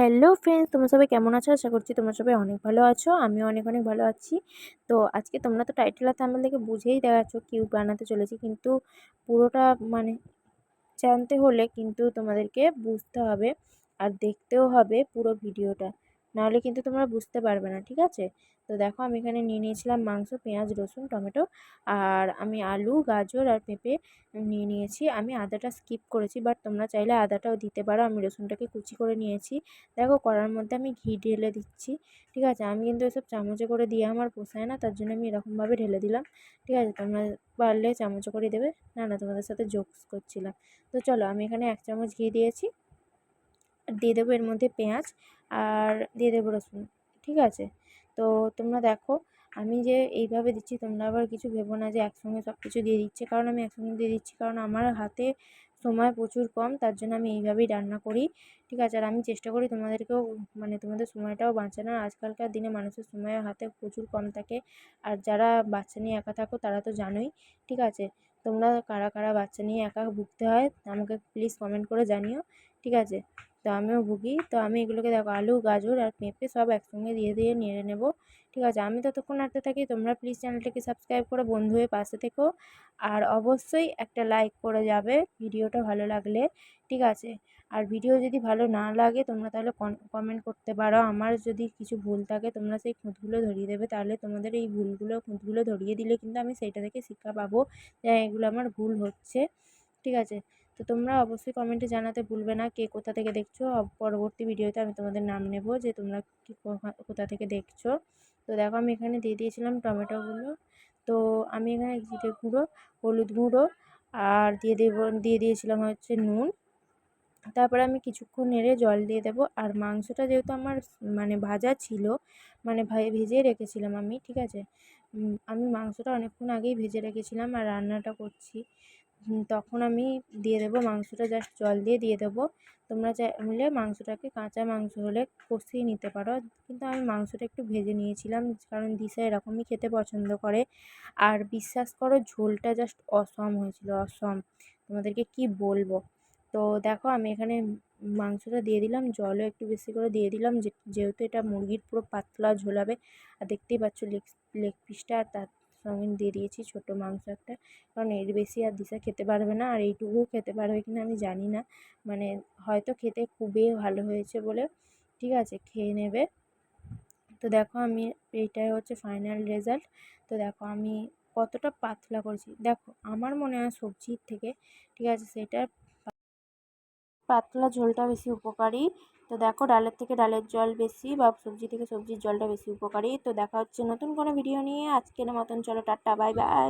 Hello friends, তোমরা সবাই কেমন আছো? আশা করছি তোমরা সবাই অনেক ভালো আছো। আমিও অনেক অনেক ভালো আছি। তো আজকে তোমরা তো টাইটেল আর থাম্বনেল দেখে বুঝেই দেখাচ্ছ কিউ বানাতে চলেছি। কিন্তু পুরোটা মানে জানতে হলে কিন্তু তোমাদেরকে বুঝতে হবে আর দেখতেও হবে পুরো ভিডিওটা নাহলে কিন্তু তোমরা বুঝতে পারবে না, ঠিক আছে? তো দেখো আমি এখানে নিয়ে নিয়েছিলাম মাংস, পেঁয়াজ, রসুন, টমেটো আর আমি আলু, গাজর আর পেঁপে নিয়ে নিয়েছি। আমি আদাটা স্কিপ করেছি, বাট তোমরা চাইলে আদাটাও দিতে পারো। আমি রসুনটাকে কুচি করে নিয়েছি। দেখো কড়ার মধ্যে আমি ঘি ঢেলে দিচ্ছি, ঠিক আছে? আমি কিন্তু এসব চামচে করে দিয়ে আমার পোষায় না, তার জন্য আমি এরকমভাবে ঢেলে দিলাম, ঠিক আছে? তোমরা পারলে চামচে করে দেবে, না না, তোমাদের সাথে জোকস করছিলাম। তো চলো আমি এখানে এক চামচ ঘি দিয়েছি। দিয়ে দেবো এর মধ্যে পেঁয়াজ আর দিয়ে দেবো রসুন, ঠিক আছে? তো তোমরা দেখো, আমি যে এইভাবে দিচ্ছি, তোমরা আবার কিছু ভেবো না যে একসঙ্গে সব কিছু দিয়ে দিচ্ছে, কারণ আমি একসঙ্গে দিয়ে দিচ্ছি, কারণ আমার হাতে সময় প্রচুর কম, তার জন্য আমি এইভাবেই রান্না করি, ঠিক আছে? আর আমি চেষ্টা করি তোমাদেরকেও মানে তোমাদের সময়টাও বাঁচানোর, আজকালকার দিনে মানুষের সময় হাতে প্রচুর কম থাকে, আর যারা বাচ্চা নিয়ে একা থাকো, তারা তো জানোই, ঠিক আছে? তোমরা কারা কারা বাচ্চা নিয়ে একা ভুগতে হয়, আমাকে প্লিজ কমেন্ট করে জানিও, ঠিক আছে? তো আমিও ভুগি। তো আমি এগুলোকে দেখো, আলু, গাজর আর পেঁপে সব একসঙ্গে দিয়ে দিয়ে নেড়ে নেব। ঠিক আছে, আমি ততক্ষণ নাড়তে থাকি। তোমরা প্লিজ চ্যানেলটাকে সাবস্ক্রাইব করে বন্ধু হয়ে পাশে থেকো। আর অবশ্যই একটা লাইক করে যাবে ভিডিওটা ভালো লাগলে। ঠিক আছে, আর ভিডিও যদি ভালো না লাগে তোমরা তাহলে কমেন্ট করতে পারো। আমার যদি কিছু ভুল থাকে তোমরা সেই খুঁতগুলো ধরিয়ে দেবে। তাহলে তোমাদের এই ভুলগুলো, খুঁতগুলো ধরিয়ে দিলে কিন্তু আমি সেইটা থেকে শিক্ষা পাবো যে এগুলো আমার ভুল হচ্ছে। ঠিক আছে তো তোমরা অবশ্যই কমেন্টে জানাতে ভুলবে না কে কোথা থেকে দেখছ। পরবর্তী ভিডিওতে আমি তোমাদের নাম নেব যে তোমরা কি কোথা থেকে দেখছ। তো দেখো আমি এখানে দিয়ে দিয়েছিলাম টমেটোগুলো তো আমি এখানে জিরে গুঁড়ো, হলুদ গুঁড়ো আর দিয়ে দেব, দিয়ে দিয়েছিলাম হচ্ছে নুন। তারপরে আমি কিছুক্ষণ নেড়ে জল দিয়ে দেবো। আর মাংসটা যেহেতু আমার মানে ভাজা ছিল মানে ভেজে রেখেছিলাম আমি, ঠিক আছে? আমি মাংসটা অনেকক্ষণ আগেই ভেজে রেখেছিলাম আর রান্নাটা করছি। তখন আমি দিয়ে দেবো মাংসটা জাস্ট জল দিয়ে দিয়ে দেবো। তোমরা চাইলে মাংসটাকে কাঁচা মাংস হলে কষিয়ে নিতে পারো। কিন্তু আমি মাংসটা একটু ভেজে নিয়েছিলাম, কারণ দিশা এরকমই খেতে পছন্দ করে। আর বিশ্বাস করো, ঝোলটা জাস্ট অসম হয়েছিল, অসম। তোমাদেরকে কি বলব? তো দেখো, আমি এখানে মাংসটা দিয়ে দিলাম, জলও একটু বেশি করে দিয়ে দিলাম। যেহেতু এটা মুরগির পুরো পাতলা ঝোল হবে, আর দেখতেই পাচ্ছ লেগ লেগ পিসটা আর তার সঙ্গে দিয়ে দিয়েছি, ছোটো মাংস একটা। কারণ এর বেশি আর দিশা খেতে পারবে না, আর এইটুকুও খেতে পারবে কি না আমি জানি না। মানে হয়তো খেতে খুবই ভালো হয়েছে বলে, ঠিক আছে, খেয়ে নেবে। তো দেখো আমি, এইটাই হচ্ছে ফাইনাল রেজাল্ট তো দেখো আমি কতটা পাতলা করেছি। দেখো, আমার মনে হয় সবজির থেকে, ঠিক আছে সেটার পাতলা ঝোলটা বেশি উপকারী। তো দেখো ডালের থেকে ডালের জল বেশি বা সবজি থেকে সবজির জলটা বেশি উপকারী। তো দেখা হচ্ছে নতুন কোনো ভিডিও নিয়ে। আজকের মতন চলো, টাটা বাই বাই